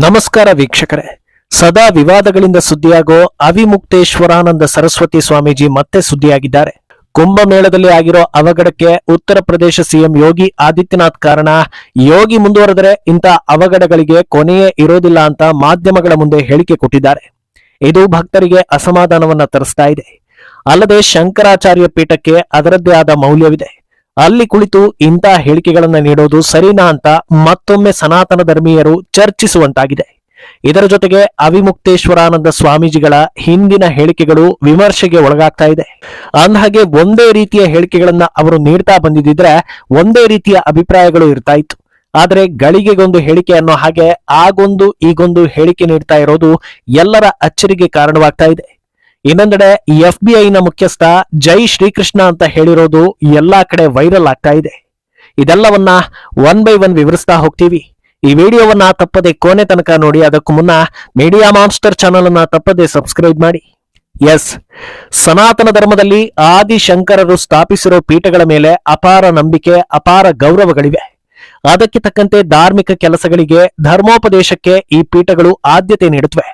ನಮಸ್ಕಾರ ವೀಕ್ಷಕರೇ. ಸದಾ ವಿವಾದಗಳಿಂದ ಸುದ್ದಿಯಾಗೋ ಅವಿಮುಕ್ತೇಶ್ವರಾನಂದ ಸರಸ್ವತಿ ಸ್ವಾಮೀಜಿ ಮತ್ತೆ ಸುದ್ದಿಯಾಗಿದ್ದಾರೆ. ಕುಂಭಮೇಳದಲ್ಲಿ ಆಗಿರೋ ಅವಘಡಕ್ಕೆ ಉತ್ತರ ಪ್ರದೇಶ ಸಿಎಂ ಯೋಗಿ ಆದಿತ್ಯನಾಥ್ ಕಾರಣ, ಯೋಗಿ ಮುಂದುವರೆದರೆ ಇಂಥ ಅವಘಡಗಳಿಗೆ ಕೊನೆಯೇ ಇರೋದಿಲ್ಲ ಅಂತ ಮಾಧ್ಯಮಗಳ ಮುಂದೆ ಹೇಳಿಕೆ ಕೊಟ್ಟಿದ್ದಾರೆ. ಇದು ಭಕ್ತರಿಗೆ ಅಸಮಾಧಾನವನ್ನ ತರಿಸ್ತಾ ಇದೆ. ಅಲ್ಲದೆ ಶಂಕರಾಚಾರ್ಯ ಪೀಠಕ್ಕೆ ಅದರದ್ದೇ ಆದ ಮೌಲ್ಯವಿದೆ. ಅಲ್ಲಿ ಕುಳಿತು ಇಂಥ ಹೇಳಿಕೆಗಳನ್ನು ನೀಡೋದು ಸರಿನಾ ಅಂತ ಮತ್ತೊಮ್ಮೆ ಸನಾತನ ಧರ್ಮೀಯರು ಚರ್ಚಿಸುವಂತಾಗಿದೆ. ಇದರ ಜೊತೆಗೆ ಅವಿಮುಕ್ತೇಶ್ವರಾನಂದ ಸ್ವಾಮೀಜಿಗಳ ಹಿಂದಿನ ಹೇಳಿಕೆಗಳು ವಿಮರ್ಶೆಗೆ ಒಳಗಾಗ್ತಾ ಇದೆ. ಅಂದಹಾಗೆ ಒಂದೇ ರೀತಿಯ ಹೇಳಿಕೆಗಳನ್ನ ಅವರು ನೀಡ್ತಾ ಬಂದಿದ್ದಿದ್ರೆ ಒಂದೇ ರೀತಿಯ ಅಭಿಪ್ರಾಯಗಳು ಇರ್ತಾ ಇತ್ತು. ಆದರೆ ಗಳಿಗೆಗೊಂದು ಹೇಳಿಕೆ ಅನ್ನೋ ಹಾಗೆ, ಆಗೊಂದು ಈಗೊಂದು ಹೇಳಿಕೆ ನೀಡ್ತಾ ಇರೋದು ಎಲ್ಲರ ಅಚ್ಚರಿಗೆ ಕಾರಣವಾಗ್ತಾ ಇದೆ. ಇನ್ನೊಂದೆಡೆ ಎಫ್ ಬಿ ಐನ ಮುಖ್ಯಸ್ಥ ಜೈ ಶ್ರೀಕೃಷ್ಣ ಅಂತ ಹೇಳಿರೋದು ಎಲ್ಲಾ ಕಡೆ ವೈರಲ್ ಆಗ್ತಾ ಇದೆ. ಇದೆಲ್ಲವನ್ನ ಒನ್ ಬೈ ಒನ್ ವಿವರಿಸ್ತಾ ಹೋಗ್ತೀವಿ. ಈ ವಿಡಿಯೋವನ್ನ ತಪ್ಪದೆ ಕೊನೆ ತನಕ ನೋಡಿ, ಅದಕ್ಕೂ ಮುನ್ನ ಮೀಡಿಯಾ ಮಾನ್ಸ್ಟರ್ ಚಾನಲ್ ಅನ್ನ ತಪ್ಪದೆ ಸಬ್ಸ್ಕ್ರೈಬ್ ಮಾಡಿ. ಎಸ್, ಸನಾತನ ಧರ್ಮದಲ್ಲಿ ಆದಿಶಂಕರರು ಸ್ಥಾಪಿಸಿರೋ ಪೀಠಗಳ ಮೇಲೆ ಅಪಾರ ನಂಬಿಕೆ, ಅಪಾರ ಗೌರವಗಳಿವೆ. ಅದಕ್ಕೆ ತಕ್ಕಂತೆ ಧಾರ್ಮಿಕ ಕೆಲಸಗಳಿಗೆ, ಧರ್ಮೋಪದೇಶಕ್ಕೆ ಈ ಪೀಠಗಳು ಆದ್ಯತೆ ನೀಡುತ್ತವೆ.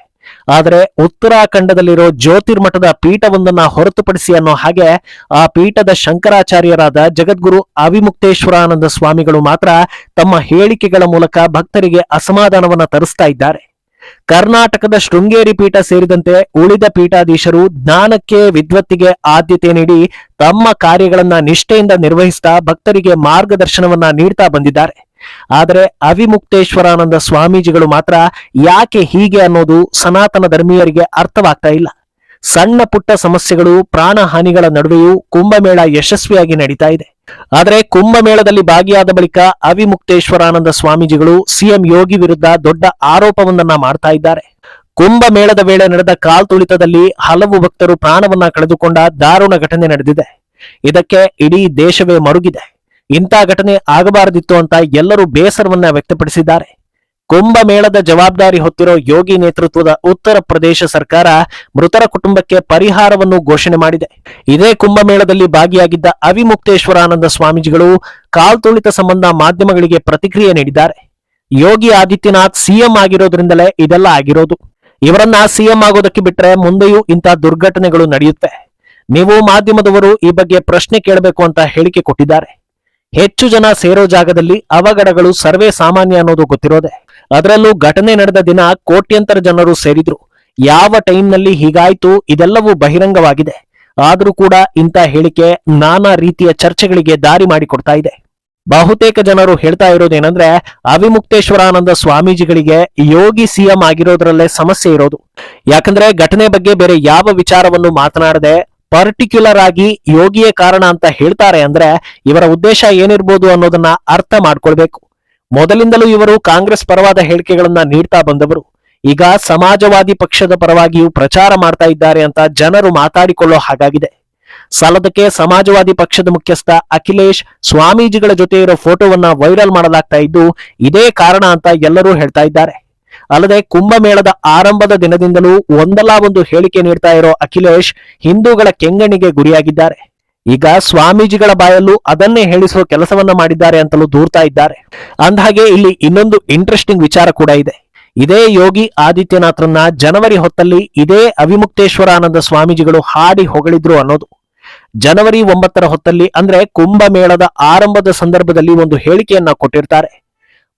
ಆದರೆ ಉತ್ತರಾಖಂಡದಲ್ಲಿರೋ ಜ್ಯೋತಿರ್ಮಠದ ಪೀಠವೊಂದನ್ನ ಹೊರತುಪಡಿಸಿ ಅನ್ನೋ ಹಾಗೆ ಆ ಪೀಠದ ಶಂಕರಾಚಾರ್ಯರಾದ ಜಗದ್ಗುರು ಅವಿಮುಕ್ತೇಶ್ವರಾನಂದ ಸ್ವಾಮಿಗಳು ಮಾತ್ರ ತಮ್ಮ ಹೇಳಿಕೆಗಳ ಮೂಲಕ ಭಕ್ತರಿಗೆ ಅಸಮಾಧಾನವನ್ನ ತರಿಸ್ತಾ ಇದ್ದಾರೆ. ಕರ್ನಾಟಕದ ಶೃಂಗೇರಿ ಪೀಠ ಸೇರಿದಂತೆ ಉಳಿದ ಪೀಠಾಧೀಶರು ಜ್ಞಾನಕ್ಕೆ ವಿದ್ವತ್ತಿಗೆ ಆದ್ಯತೆ ನೀಡಿ ತಮ್ಮ ಕಾರ್ಯಗಳನ್ನ ನಿಷ್ಠೆಯಿಂದ ನಿರ್ವಹಿಸ್ತಾ ಭಕ್ತರಿಗೆ ಮಾರ್ಗದರ್ಶನವನ್ನ ನೀಡ್ತಾ ಬಂದಿದ್ದಾರೆ. ಆದರೆ ಅವಿಮುಕ್ತೇಶ್ವರಾನಂದ ಸ್ವಾಮೀಜಿಗಳು ಮಾತ್ರ ಯಾಕೆ ಹೀಗೆ ಅನ್ನೋದು ಸನಾತನ ಧರ್ಮೀಯರಿಗೆ ಅರ್ಥವಾಗ್ತಾ ಇಲ್ಲ. ಸಣ್ಣ ಪುಟ್ಟ ಸಮಸ್ಯೆಗಳು ಪ್ರಾಣ ಹಾನಿಗಳ ನಡುವೆಯೂ ಕುಂಭಮೇಳ ಯಶಸ್ವಿಯಾಗಿ ನಡೀತಾ ಇದೆ. ಆದರೆ ಕುಂಭಮೇಳದಲ್ಲಿ ಭಾಗಿಯಾದ ಬಳಿಕ ಅವಿಮುಕ್ತೇಶ್ವರಾನಂದ ಸ್ವಾಮೀಜಿಗಳು ಸಿಎಂ ಯೋಗಿ ವಿರುದ್ಧ ದೊಡ್ಡ ಆರೋಪವೊಂದನ್ನ ಮಾಡ್ತಾ ಇದ್ದಾರೆ. ಕುಂಭಮೇಳದ ವೇಳೆ ನಡೆದ ಕಾಲ್ತುಳಿತದಲ್ಲಿ ಹಲವು ಭಕ್ತರು ಪ್ರಾಣವನ್ನ ಕಳೆದುಕೊಂಡ ದಾರುಣ ಘಟನೆ ನಡೆದಿದೆ. ಇದಕ್ಕೆ ಇಡೀ ದೇಶವೇ ಮರುಗಿದೆ. ಇಂಥ ಘಟನೆ ಆಗಬಾರದಿತ್ತು ಅಂತ ಎಲ್ಲರೂ ಬೇಸರವನ್ನ ವ್ಯಕ್ತಪಡಿಸಿದ್ದಾರೆ. ಕುಂಭಮೇಳದ ಜವಾಬ್ದಾರಿ ಹೊತ್ತಿರೋ ಯೋಗಿ ನೇತೃತ್ವದ ಉತ್ತರ ಪ್ರದೇಶ ಸರ್ಕಾರ ಮೃತರ ಕುಟುಂಬಕ್ಕೆ ಪರಿಹಾರವನ್ನು ಘೋಷಣೆ ಮಾಡಿದೆ. ಇದೇ ಕುಂಭಮೇಳದಲ್ಲಿ ಭಾಗಿಯಾಗಿದ್ದ ಅವಿಮುಕ್ತೇಶ್ವರಾನಂದ ಸ್ವಾಮೀಜಿಗಳು ಕಾಲ್ತುಳಿತ ಸಂಬಂಧ ಮಾಧ್ಯಮಗಳಿಗೆ ಪ್ರತಿಕ್ರಿಯೆ ನೀಡಿದ್ದಾರೆ. ಯೋಗಿ ಆದಿತ್ಯನಾಥ್ ಸಿಎಂ ಆಗಿರೋದ್ರಿಂದಲೇ ಇದೆಲ್ಲ ಆಗಿರೋದು. ಇವರನ್ನ ಸಿಎಂ ಆಗೋದಕ್ಕೆ ಬಿಟ್ರೆ ಮುಂದೆಯೂ ಇಂಥ ದುರ್ಘಟನೆಗಳು ನಡೆಯುತ್ತೆ ನೀವು ಮಾಧ್ಯಮದವರು ಈ ಬಗ್ಗೆ ಪ್ರಶ್ನೆ ಕೇಳಬೇಕು ಅಂತ ಹೇಳಿಕೆ ಕೊಟ್ಟಿದ್ದಾರೆ. ಹೆಚ್ಚು ಜನ ಸೇರೋ ಜಾಗದಲ್ಲಿ ಅವಘಡಗಳು ಸರ್ವೇ ಸಾಮಾನ್ಯ ಅನ್ನೋದು ಗೊತ್ತಿರೋದೆ. ಅದರಲ್ಲೂ ಘಟನೆ ನಡೆದ ದಿನ ಕೋಟ್ಯಂತರ ಜನರು ಸೇರಿದ್ರು. ಯಾವ ಟೈಮ್ನಲ್ಲಿ ಹೀಗಾಯ್ತು ಇದೆಲ್ಲವೂ ಬಹಿರಂಗವಾಗಿದೆ. ಆದರೂ ಕೂಡ ಇಂಥ ಹೇಳಿಕೆ ನಾನಾ ರೀತಿಯ ಚರ್ಚೆಗಳಿಗೆ ದಾರಿ ಮಾಡಿಕೊಡ್ತಾ ಇದೆ. ಬಹುತೇಕ ಜನರು ಹೇಳ್ತಾ ಇರೋದೇನಂದ್ರೆ, ಅವಿಮುಕ್ತೇಶ್ವರಾನಂದ ಸ್ವಾಮೀಜಿಗಳಿಗೆ ಯೋಗಿ ಸಿಎಂ ಆಗಿರೋದ್ರಲ್ಲೇ ಸಮಸ್ಯೆ ಇರೋದು. ಯಾಕಂದ್ರೆ ಘಟನೆ ಬಗ್ಗೆ ಬೇರೆ ಯಾವ ವಿಚಾರವನ್ನು ಮಾತನಾಡದೆ ಪರ್ಟಿಕ್ಯುಲರ್ ಆಗಿ ಯೋಗಿಯೇ ಕಾರಣ ಅಂತ ಹೇಳ್ತಾರೆ ಅಂದ್ರೆ ಇವರ ಉದ್ದೇಶ ಏನಿರ್ಬೋದು ಅನ್ನೋದನ್ನ ಅರ್ಥ ಮಾಡ್ಕೊಳ್ಬೇಕು. ಮೊದಲಿಂದಲೂ ಇವರು ಕಾಂಗ್ರೆಸ್ ಪರವಾದ ಹೇಳಿಕೆಗಳನ್ನ ನೀಡ್ತಾ ಬಂದವರು. ಈಗ ಸಮಾಜವಾದಿ ಪಕ್ಷದ ಪರವಾಗಿಯೂ ಪ್ರಚಾರ ಮಾಡ್ತಾ ಇದ್ದಾರೆ ಅಂತ ಜನರು ಮಾತಾಡಿಕೊಳ್ಳೋ ಹಾಗಾಗಿದೆ. ಸಾಲದಕ್ಕೆ ಸಮಾಜವಾದಿ ಪಕ್ಷದ ಮುಖ್ಯಸ್ಥ ಅಖಿಲೇಶ್ ಸ್ವಾಮೀಜಿಗಳ ಜೊತೆ ಇರೋ ಫೋಟೋವನ್ನ ವೈರಲ್ ಮಾಡಲಾಗ್ತಾ ಇದ್ದು ಇದೇ ಕಾರಣ ಅಂತ ಎಲ್ಲರೂ ಹೇಳ್ತಾ ಇದ್ದಾರೆ. ಅಲ್ಲದೆ ಕುಂಭಮೇಳದ ಆರಂಭದ ದಿನದಿಂದಲೂ ಒಂದಲ್ಲ ಒಂದು ಹೇಳಿಕೆ ನೀಡ್ತಾ ಇರೋ ಅಖಿಲೇಶ್ ಹಿಂದೂಗಳ ಕೆಂಗಣಿಗೆ ಗುರಿಯಾಗಿದ್ದಾರೆ. ಈಗ ಸ್ವಾಮೀಜಿಗಳ ಬಾಯಲ್ಲೂ ಅದನ್ನೇ ಹೇಳಿಸುವ ಕೆಲಸವನ್ನ ಮಾಡಿದ್ದಾರೆ ಅಂತಲೂ ದೂರ್ತಾ ಇದ್ದಾರೆ. ಅಂದಹಾಗೆ ಇಲ್ಲಿ ಇನ್ನೊಂದು ಇಂಟ್ರೆಸ್ಟಿಂಗ್ ವಿಚಾರ ಕೂಡ ಇದೆ. ಇದೇ ಯೋಗಿ ಆದಿತ್ಯನಾಥ್ರನ್ನ ಜನವರಿ ಹೊತ್ತಲ್ಲಿ ಇದೇ ಅವಿಮುಕ್ತೇಶ್ವರಾನಂದ ಸ್ವಾಮೀಜಿಗಳು ಹಾಡಿ ಹೊಗಳಿದ್ರು ಅನ್ನೋದು. ಜನವರಿ ಒಂಬತ್ತರ ಹೊತ್ತಲ್ಲಿ ಅಂದ್ರೆ ಕುಂಭಮೇಳದ ಆರಂಭದ ಸಂದರ್ಭದಲ್ಲಿ ಒಂದು ಹೇಳಿಕೆಯನ್ನ ಕೊಟ್ಟಿರ್ತಾರೆ.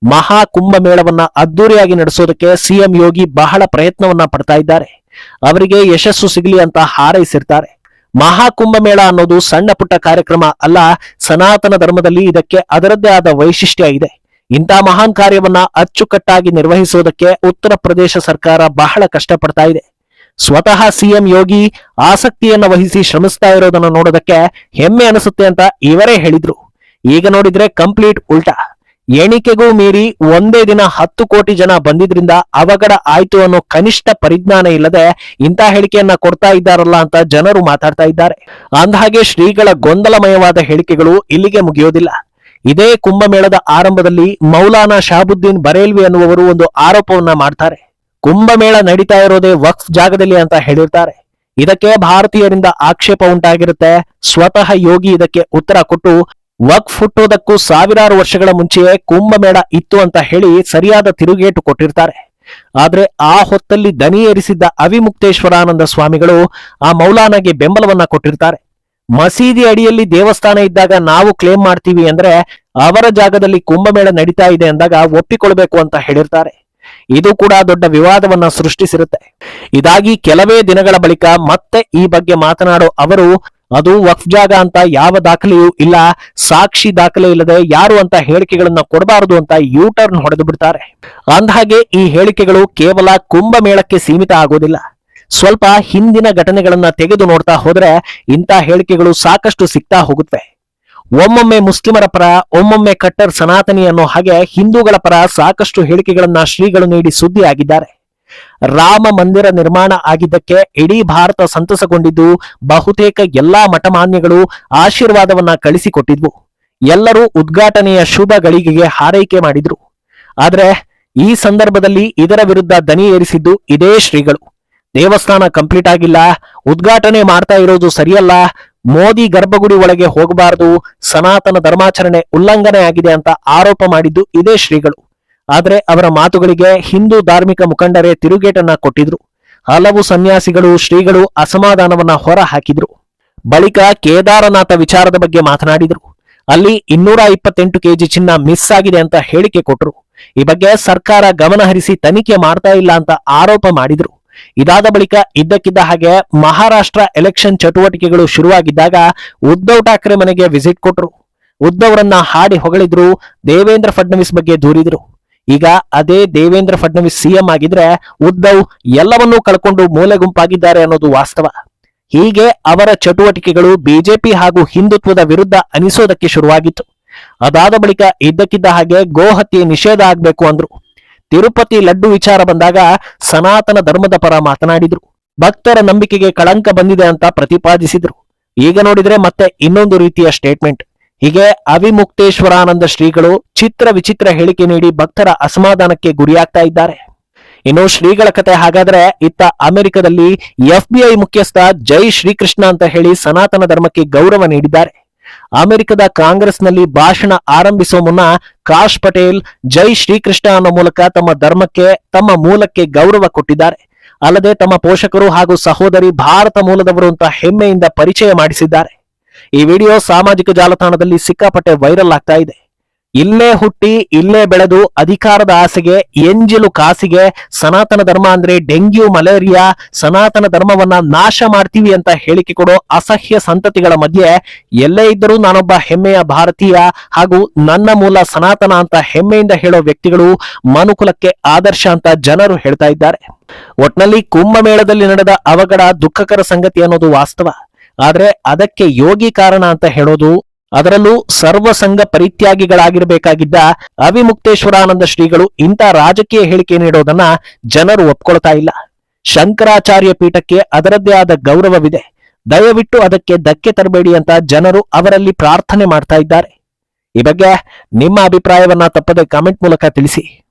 ಮಹಾ ಕುಂಭಮೇಳವನ್ನ ಅದ್ದೂರಿಯಾಗಿ ನಡೆಸೋದಕ್ಕೆ ಸಿಎಂ ಯೋಗಿ ಬಹಳ ಪ್ರಯತ್ನವನ್ನ ಪಡ್ತಾ ಇದ್ದಾರೆ. ಅವರಿಗೆ ಯಶಸ್ಸು ಸಿಗಲಿ ಅಂತ ಹಾರೈಸಿರ್ತಾರೆ. ಮಹಾ ಕುಂಭಮೇಳ ಅನ್ನೋದು ಸಣ್ಣ ಪುಟ್ಟ ಕಾರ್ಯಕ್ರಮ ಅಲ್ಲ, ಸನಾತನ ಧರ್ಮದಲ್ಲಿ ಇದಕ್ಕೆ ಅದರದ್ದೇ ಆದ ವೈಶಿಷ್ಟ್ಯ ಇದೆ. ಇಂಥ ಮಹಾನ್ ಕಾರ್ಯವನ್ನ ಅಚ್ಚುಕಟ್ಟಾಗಿ ನಿರ್ವಹಿಸೋದಕ್ಕೆ ಉತ್ತರ ಪ್ರದೇಶ ಸರ್ಕಾರ ಬಹಳ ಕಷ್ಟಪಡ್ತಾ ಇದೆ. ಸ್ವತಃ ಸಿಎಂ ಯೋಗಿ ಆಸಕ್ತಿಯನ್ನ ವಹಿಸಿ ಶ್ರಮಿಸ್ತಾ ಇರೋದನ್ನ ನೋಡೋದಕ್ಕೆ ಹೆಮ್ಮೆ ಅನಿಸುತ್ತೆ ಅಂತ ಇವರೇ ಹೇಳಿದ್ರು. ಈಗ ನೋಡಿದ್ರೆ ಕಂಪ್ಲೀಟ್ ಉಲ್ಟಾ. ಎಣಿಕೆಗೂ ಮೀರಿ ಒಂದೇ ದಿನ ಹತ್ತು ಕೋಟಿ ಜನ ಬಂದಿದ್ರಿಂದ ಅವಘಡ ಆಯ್ತು ಅನ್ನೋ ಕನಿಷ್ಠ ಪರಿಜ್ಞಾನ ಇಲ್ಲದೆ ಇಂಥ ಹೇಳಿಕೆಯನ್ನ ಕೊಡ್ತಾ ಇದ್ದಾರಲ್ಲ ಅಂತ ಜನರು ಮಾತಾಡ್ತಾ ಇದ್ದಾರೆ. ಅಂದಹಾಗೆ ಶ್ರೀಗಳ ಗೊಂದಲಮಯವಾದ ಹೇಳಿಕೆಗಳು ಇಲ್ಲಿಗೆ ಮುಗಿಯೋದಿಲ್ಲ. ಇದೇ ಕುಂಭಮೇಳದ ಆರಂಭದಲ್ಲಿ ಮೌಲಾನಾ ಶಾಬುದ್ದೀನ್ ಬರೇಲ್ವಿ ಅನ್ನುವರು ಒಂದು ಆರೋಪವನ್ನ ಮಾಡ್ತಾರೆ. ಕುಂಭಮೇಳ ನಡೀತಾ ಇರೋದೇ ವಕ್ಫ್ ಜಾಗದಲ್ಲಿ ಅಂತ ಹೇಳಿರ್ತಾರೆ. ಇದಕ್ಕೆ ಭಾರತೀಯರಿಂದ ಆಕ್ಷೇಪ ಉಂಟಾಗಿರುತ್ತೆ. ಸ್ವತಃ ಯೋಗಿ ಇದಕ್ಕೆ ಉತ್ತರ ಕೊಟ್ಟು ವಕ್ಫ್ ಹುಟ್ಟೋದಕ್ಕೂ ಸಾವಿರಾರು ವರ್ಷಗಳ ಮುಂಚೆಯೇ ಕುಂಭಮೇಳ ಇತ್ತು ಅಂತ ಹೇಳಿ ಸರಿಯಾದ ತಿರುಗೇಟು ಕೊಟ್ಟಿರ್ತಾರೆ. ಆದ್ರೆ ಆ ಹೊತ್ತಲ್ಲಿ ದನಿ ಏರಿಸಿದ್ದ ಅವಿಮುಕ್ತೇಶ್ವರಾನಂದ ಸ್ವಾಮಿಗಳು ಆ ಮೌಲಾನಾಗೆ ಬೆಂಬಲವನ್ನ ಕೊಟ್ಟಿರ್ತಾರೆ. ಮಸೀದಿ ಅಡಿಯಲ್ಲಿ ದೇವಸ್ಥಾನ ಇದ್ದಾಗ ನಾವು ಕ್ಲೇಮ್ ಮಾಡ್ತೀವಿ ಅಂದ್ರೆ ಅವರ ಜಾಗದಲ್ಲಿ ಕುಂಭಮೇಳ ನಡೀತಾ ಇದೆ ಅಂದಾಗ ಒಪ್ಪಿಕೊಳ್ಬೇಕು ಅಂತ ಹೇಳಿರ್ತಾರೆ. ಇದು ಕೂಡ ದೊಡ್ಡ ವಿವಾದವನ್ನ ಸೃಷ್ಟಿಸಿರುತ್ತೆ. ಇದಾಗಿ ಕೆಲವೇ ದಿನಗಳ ಬಳಿಕ ಮತ್ತೆ ಈ ಬಗ್ಗೆ ಮಾತನಾಡೋ ಅವರು ಅದು ವಕ್ಫ್ ಜಾಗ ಅಂತ ಯಾವ ದಾಖಲೆಯೂ ಇಲ್ಲ, ಸಾಕ್ಷಿ ದಾಖಲೆ ಇಲ್ಲದೆ ಯಾರು ಅಂತ ಹೇಳಿಕೆಗಳನ್ನ ಕೊಡಬಾರದು ಅಂತ ಯೂ ಟರ್ನ್ ಹೊಡೆದು ಬಿಡ್ತಾರೆ. ಅಂದಹಾಗೆ ಈ ಹೇಳಿಕೆಗಳು ಕೇವಲ ಕುಂಭಮೇಳಕ್ಕೆ ಸೀಮಿತ ಆಗೋದಿಲ್ಲ. ಸ್ವಲ್ಪ ಹಿಂದಿನ ಘಟನೆಗಳನ್ನ ತೆಗೆದು ನೋಡ್ತಾ ಹೋದ್ರೆ ಇಂಥ ಹೇಳಿಕೆಗಳು ಸಾಕಷ್ಟು ಸಿಗ್ತಾ ಹೋಗುತ್ತವೆ ಒಮ್ಮೊಮ್ಮೆ ಮುಸ್ಲಿಮರ ಪರ, ಒಮ್ಮೊಮ್ಮೆ ಕಟ್ಟರ್ ಸನಾತನಿ ಅನ್ನೋ ಹಾಗೆ ಹಿಂದೂಗಳ ಪರ ಸಾಕಷ್ಟು ಹೇಳಿಕೆಗಳನ್ನ ಶ್ರೀಗಳು ನೀಡಿ ಸುದ್ದಿ ಆಗಿದ್ದಾರೆ ರಾಮ ಮಂದಿರ ನಿರ್ಮಾಣ ಆಗಿದ್ದಕ್ಕೆ ಇಡೀ ಭಾರತ ಸಂತಸಗೊಂಡಿದ್ದು, ಬಹುತೇಕ ಎಲ್ಲಾ ಮಠಮಾನ್ಯಗಳು ಆಶೀರ್ವಾದವನ್ನ ಕಳಿಸಿಕೊಟ್ಟಿದ್ವು. ಎಲ್ಲರೂ ಉದ್ಘಾಟನೆಯ ಶುಭ ಗಳಿಗೆಗೆ ಹಾರೈಕೆ ಮಾಡಿದ್ರು. ಆದ್ರೆ, ಈ ಸಂದರ್ಭದಲ್ಲಿ ಇದರ ವಿರುದ್ಧ ದನಿ ಏರಿಸಿದ್ದು ಇದೇ ಶ್ರೀಗಳು. ದೇವಸ್ಥಾನ ಕಂಪ್ಲೀಟ್ ಆಗಿಲ್ಲ, ಉದ್ಘಾಟನೆ ಮಾಡ್ತಾ ಇರೋದು ಸರಿಯಲ್ಲ, ಮೋದಿ ಗರ್ಭಗುಡಿ ಒಳಗೆ ಹೋಗಬಾರದು, ಸನಾತನ ಧರ್ಮಾಚರಣೆ ಉಲ್ಲಂಘನೆ ಆಗಿದೆ ಅಂತ ಆರೋಪ ಮಾಡಿದ್ದು ಇದೇ ಶ್ರೀಗಳು. ಆದ್ರೆ ಅವರ ಮಾತುಗಳಿಗೆ ಹಿಂದೂ ಧಾರ್ಮಿಕ ಮುಖಂಡರೇ ತಿರುಗೇಟನ್ನ ಕೊಟ್ಟಿದ್ರು. ಹಲವು ಸನ್ಯಾಸಿಗಳು, ಶ್ರೀಗಳು ಅಸಮಾಧಾನವನ್ನ ಹೊರ ಹಾಕಿದ್ರು ಬಳಿಕ ಕೇದಾರನಾಥ ವಿಚಾರದ ಬಗ್ಗೆ ಮಾತನಾಡಿದ್ರು. ಅಲ್ಲಿ ಇನ್ನೂರ ಇಪ್ಪತ್ತೆಂಟು ಕೆಜಿ ಚಿನ್ನ ಮಿಸ್ ಆಗಿದೆ ಅಂತ ಹೇಳಿಕೆ ಕೊಟ್ಟರು ಈ ಬಗ್ಗೆ ಸರ್ಕಾರ ಗಮನ ಹರಿಸಿ ತನಿಖೆ ಮಾಡ್ತಾ ಇಲ್ಲ ಅಂತ ಆರೋಪ ಮಾಡಿದ್ರು. ಇದಾದ ಬಳಿಕ ಇದ್ದಕ್ಕಿದ್ದ ಹಾಗೆ ಮಹಾರಾಷ್ಟ್ರ ಎಲೆಕ್ಷನ್ ಚಟುವಟಿಕೆಗಳು ಶುರುವಾಗಿದ್ದಾಗ ಉದ್ಧವ್ ಠಾಕ್ರೆ ಮನೆಗೆ ವಿಸಿಟ್ ಕೊಟ್ಟರು ಉದ್ಧವರನ್ನ ಹಾಡಿ ಹೊಗಳಿದ್ರು, ದೇವೇಂದ್ರ ಫಡ್ನವೀಸ್ ಬಗ್ಗೆ ದೂರಿದ್ರು. ಈಗ ಅದೇ ದೇವೇಂದ್ರ ಫಡ್ನವೀಸ್ ಸಿಎಂ ಆಗಿದ್ರೆ ಉದ್ಧವ್ ಎಲ್ಲವನ್ನೂ ಕಳ್ಕೊಂಡು ಮೂಲೆ ಗುಂಪಾಗಿದ್ದಾರೆ ಅನ್ನೋದು ವಾಸ್ತವ. ಹೀಗೆ ಅವರ ಚಟುವಟಿಕೆಗಳು ಬಿಜೆಪಿ ಹಾಗೂ ಹಿಂದುತ್ವದ ವಿರುದ್ಧ ಅನಿಸೋದಕ್ಕೆ ಶುರುವಾಗಿತ್ತು. ಅದಾದ ಬಳಿಕ ಇದ್ದಕ್ಕಿದ್ದ ಹಾಗೆ ಗೋಹತ್ಯೆ ನಿಷೇಧ ಆಗ್ಬೇಕು ಅಂದ್ರು. ತಿರುಪತಿ ಲಡ್ಡು ವಿಚಾರ ಬಂದಾಗ ಸನಾತನ ಧರ್ಮದ ಪರ ಮಾತನಾಡಿದ್ರು. ಭಕ್ತರ ನಂಬಿಕೆಗೆ ಕಳಂಕ ಬಂದಿದೆ ಅಂತ ಪ್ರತಿಪಾದಿಸಿದ್ರು. ಈಗ ನೋಡಿದ್ರೆ ಮತ್ತೆ ಇನ್ನೊಂದು ರೀತಿಯ ಸ್ಟೇಟ್ಮೆಂಟ್ ಹೀಗೆ ಅವಿಮುಕ್ತೇಶ್ವರಾನಂದ ಶ್ರೀಗಳು ಚಿತ್ರ ವಿಚಿತ್ರ ಹೇಳಿಕೆ ನೀಡಿ ಭಕ್ತರ ಅಸಮಾಧಾನಕ್ಕೆ ಗುರಿಯಾಗ್ತಾ ಇದ್ದಾರೆ. ಇನ್ನು ಶ್ರೀಗಳ ಕತೆ ಹಾಗಾದ್ರೆ ಇತ್ತ ಅಮೆರಿಕದಲ್ಲಿ ಎಫ್ಬಿಐ ಮುಖ್ಯಸ್ಥ ಜೈ ಶ್ರೀಕೃಷ್ಣ ಅಂತ ಹೇಳಿ ಸನಾತನ ಧರ್ಮಕ್ಕೆ ಗೌರವ ನೀಡಿದ್ದಾರೆ. ಅಮೆರಿಕದ ಕಾಂಗ್ರೆಸ್ನಲ್ಲಿ ಭಾಷಣ ಆರಂಭಿಸುವ ಮುನ್ನ ಕಾಶ್ ಪಟೇಲ್, ಜೈ ಶ್ರೀಕೃಷ್ಣ ಅನ್ನೋ ಮೂಲಕ ತಮ್ಮ ಧರ್ಮಕ್ಕೆ, ತಮ್ಮ ಮೂಲಕ್ಕೆ ಗೌರವ ಕೊಟ್ಟಿದ್ದಾರೆ. ಅಲ್ಲದೆ ತಮ್ಮ ಪೋಷಕರು ಹಾಗೂ ಸಹೋದರಿ ಭಾರತ ಮೂಲದವರು ಅಂತ ಹೆಮ್ಮೆಯಿಂದ ಪರಿಚಯ ಮಾಡಿಸಿದ್ದಾರೆ. ಈ ವಿಡಿಯೋ ಸಾಮಾಜಿಕ ಜಾಲತಾಣದಲ್ಲಿ ಸಿಕ್ಕಾಪಟ್ಟೆ ವೈರಲ್ ಆಗ್ತಾ ಇದೆ. ಇಲ್ಲೇ ಹುಟ್ಟಿ, ಇಲ್ಲೇ ಬೆಳೆದು ಅಧಿಕಾರದ ಆಸೆಗೆ, ಎಂಜಿಲು ಕಾಸಿಗೆ, ಸನಾತನ ಧರ್ಮ ಅಂದ್ರೆ ಡೆಂಗ್ಯೂ, ಮಲೇರಿಯಾ, ಸನಾತನ ಧರ್ಮವನ್ನ ನಾಶ ಮಾಡ್ತೀವಿ ಅಂತ ಹೇಳಿಕೆ ಕೊಡೋ ಅಸಹ್ಯ ಸಂತತಿಗಳ ಮಧ್ಯೆ ಎಲ್ಲೇ ಇದ್ದರೂ ನಾನೊಬ್ಬ ಹೆಮ್ಮೆಯ ಭಾರತೀಯ ಹಾಗೂ ನನ್ನ ಮೂಲ ಸನಾತನ ಅಂತ ಹೆಮ್ಮೆಯಿಂದ ಹೇಳೋ ವ್ಯಕ್ತಿಗಳು ಮನುಕುಲಕ್ಕೆ ಆದರ್ಶ ಅಂತ ಜನರು ಹೇಳ್ತಾ ಇದ್ದಾರೆ. ಒಟ್ನಲ್ಲಿ ಕುಂಭಮೇಳದಲ್ಲಿ ನಡೆದ ಅವಘಡ, ದುಃಖಕರ ಸಂಗತಿ ಅನ್ನೋದು ವಾಸ್ತವ. ಆದ್ರೆ ಅದಕ್ಕೆ ಯೋಗಿ ಕಾರಣ ಅಂತ ಹೇಳೋದು, ಅದರಲ್ಲೂ ಸರ್ವಸಂಗ ಪರಿತ್ಯಾಗಿಗಳಾಗಿರಬೇಕಾಗಿದ್ದ ಅವಿಮುಕ್ತೇಶ್ವರಾನಂದ ಶ್ರೀಗಳು ಇಂಥ ರಾಜಕೀಯ ಹೇಳಿಕೆ ನೀಡೋದನ್ನ ಜನರು ಒಪ್ಕೊಳ್ತಾ ಇಲ್ಲ. ಶಂಕರಾಚಾರ್ಯ ಪೀಠಕ್ಕೆ ಅದರದ್ದೇ ಆದ ಗೌರವವಿದೆ. ದಯವಿಟ್ಟು ಅದಕ್ಕೆ ಧಕ್ಕೆ ತರಬೇಡಿ ಅಂತ ಜನರು ಅವರಲ್ಲಿ ಪ್ರಾರ್ಥನೆ ಮಾಡ್ತಾ ಇದ್ದಾರೆ. ಈ ಬಗ್ಗೆ ನಿಮ್ಮ ಅಭಿಪ್ರಾಯವನ್ನ ತಪ್ಪದೆ ಕಾಮೆಂಟ್ ಮೂಲಕ ತಿಳಿಸಿ.